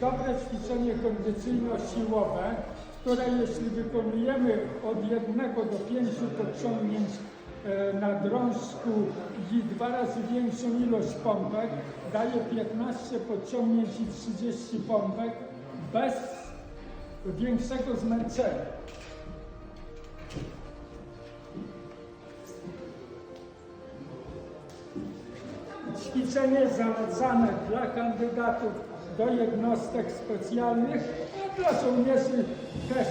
dobre ćwiczenie kondycyjno-siłowe, które jeśli wykonujemy od jednego do pięciu podciągnięć e, na drążku i dwa razy większą ilość pompek, daje 15 podciągnięć i 30 pompek bez większego zmęczenia. Ćwiczenie zalecane dla kandydatów do jednostek specjalnych, no dla żołnierzy też